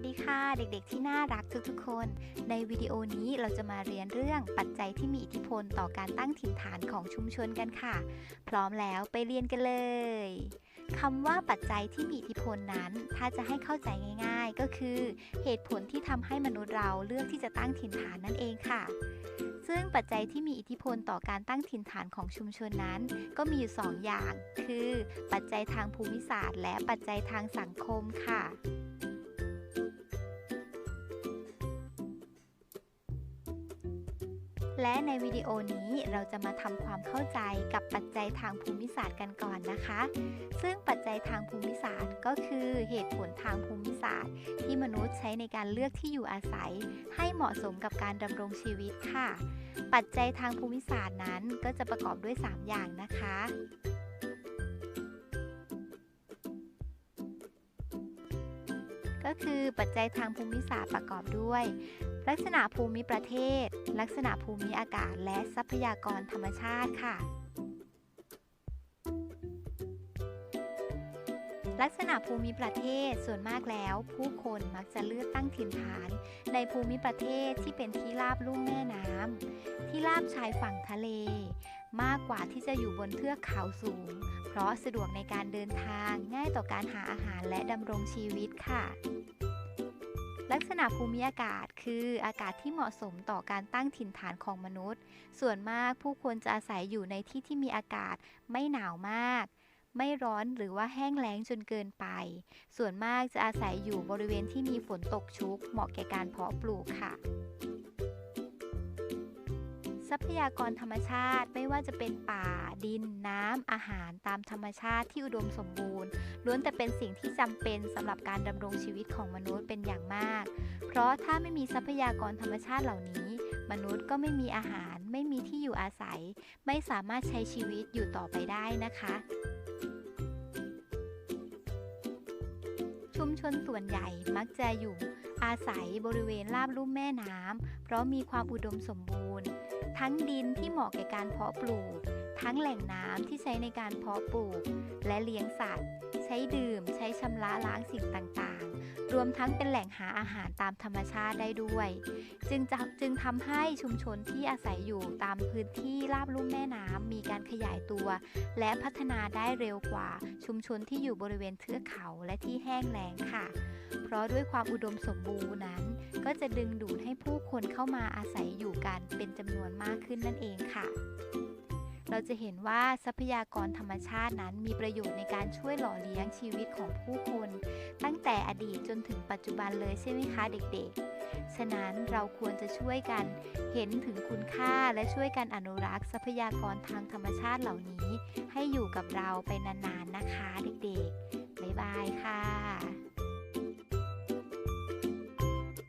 วัสดีค่ะ เด็กๆที่น่ารักทุกๆคน ในวิดีโอนี้เราจะมาเรียนเรื่องปัจจัยที่มีอิทธิพลต่อการตั้งถิ่นฐานของชุมชนกันค่ะ พร้อมแล้วไปเรียนกันเลยคำว่าปัจจัยที่มีอิทธิพลนั้น ถ้าจะให้เข้าใจง่าย ๆ ก็คือ เหตุผลที่ทำให้มนุษย์เราเลือกที่จะตั้งถิ่นฐานนั่นเองค่ะ ซึ่งปัจจัยที่มีอิทธิพลต่อการตั้งถิ่นฐานของชุมชนนั้น ก็มีอยู่ 2 อย่าง คือ ปัจจัยทางภูมิศาสตร์ และปัจจัยทางสังคมค่ะ และในวิดีโอนี้เราจะมาทำความเข้าใจกับปัจจัยทางภูมิศาสตร์กันก่อนนะคะ ซึ่งปัจจัยทางภูมิศาสตร์ก็คือเหตุผลทางภูมิศาสตร์ ที่มนุษย์ใช้ในการเลือกที่อยู่อาศัย ให้เหมาะสมกับการดำรงชีวิตค่ะ ปัจจัยทางภูมิศาสตร์นั้นก็จะประกอบด้วย 3 อย่างนะคะก็คือปัจจัยทางภูมิศาสตร์ประกอบด้วย ลักษณะภูมิประเทศ ลักษณะภูมิอากาศ และทรัพยากรธรรมชาติค่ะ ลักษณะภูมิประเทศส่วนมากแล้ว ผู้คนมักจะเลือกตั้งถิ่นฐาน ในภูมิประเทศที่เป็นที่ราบลุ่มแม่น้ำที่ราบชายฝั่งทะเล มากกว่าที่จะอยู่บนเทือกเขาสูง เพราะสะดวกในการเดินทางง่ายต่อการหาอาหารและดำรงชีวิตค่ะ ลักษณะภูมิอากาศคืออากาศที่เหมาะสมต่อการตั้งถิ่นฐานของมนุษย์ ส่วนมากผู้คนจะอาศัยอยู่ในที่ที่มีอากาศไม่หนาวมาก ไม่ร้อนหรือว่าแห้งแล้งจนเกินไป ส่วนมากจะอาศัยอยู่บริเวณที่มีฝนตกชุก เหมาะแก่การเพาะปลูกค่ะ ทรัพยากรธรรมชาติไม่ว่าจะเป็นป่า ดิน น้ำ อาหารตามธรรมชาติที่อุดมสมบูรณ์ ล้วนแต่เป็นสิ่งที่จำเป็นสำหรับการดำรงชีวิตของมนุษย์เป็นอย่างมาก เพราะถ้าไม่มีทรัพยากรธรรมชาติเหล่านี้ มนุษย์ก็ไม่มีอาหาร ไม่มีที่อยู่อาศัย ไม่สามารถใช้ชีวิตอยู่ต่อไปได้นะคะชุมชนส่วนใหญ่มักจะอยู่ อาศัยบริเวณราบลุ่มแม่น้ำเพราะมีความอุดมสมบูรณ์ ทั้งดินที่เหมาะแก่การเพาะปลูก ทั้งแหล่งน้ำที่ใช้ในการเพาะปลูก และเลี้ยงสัตว์ ใช้ดื่ม ใช้ชำระล้างสิ่งต่างๆ รวมทั้งเป็นแหล่งหาอาหารตามธรรมชาติได้ด้วย จึงจะจึงทำให้ชุมชนที่อาศัยอยู่ตามพื้นที่ราบลุ่มแม่น้ำมีการขยายตัว และพัฒนาได้เร็วกว่าชุมชนที่อยู่บริเวณเทือกเขาและที่แห้งแล้งค่ะ เพราะด้วยความอุดมสมบูรณ์นั้น ก็จะดึงดูดให้ผู้คนเข้ามาอาศัยอยู่กันเป็นจำนวนมากขึ้นนั่นเองค่ะ เราจะเห็นว่าทรัพยากรธรรมชาตินั้นมีประโยชน์ในการช่วยหล่อเลี้ยงชีวิตของผู้คน ตั้งแต่อดีตจนถึงปัจจุบันเลยใช่ไหมคะเด็กๆ ฉะนั้นเราควรจะช่วยกันเห็นถึงคุณค่าและช่วยกันอนุรักษ์ทรัพยากรทางธรรมชาติเหล่านี้ ให้อยู่กับเราไปนานๆนะคะเด็กๆ บ๊ายบายค่ะ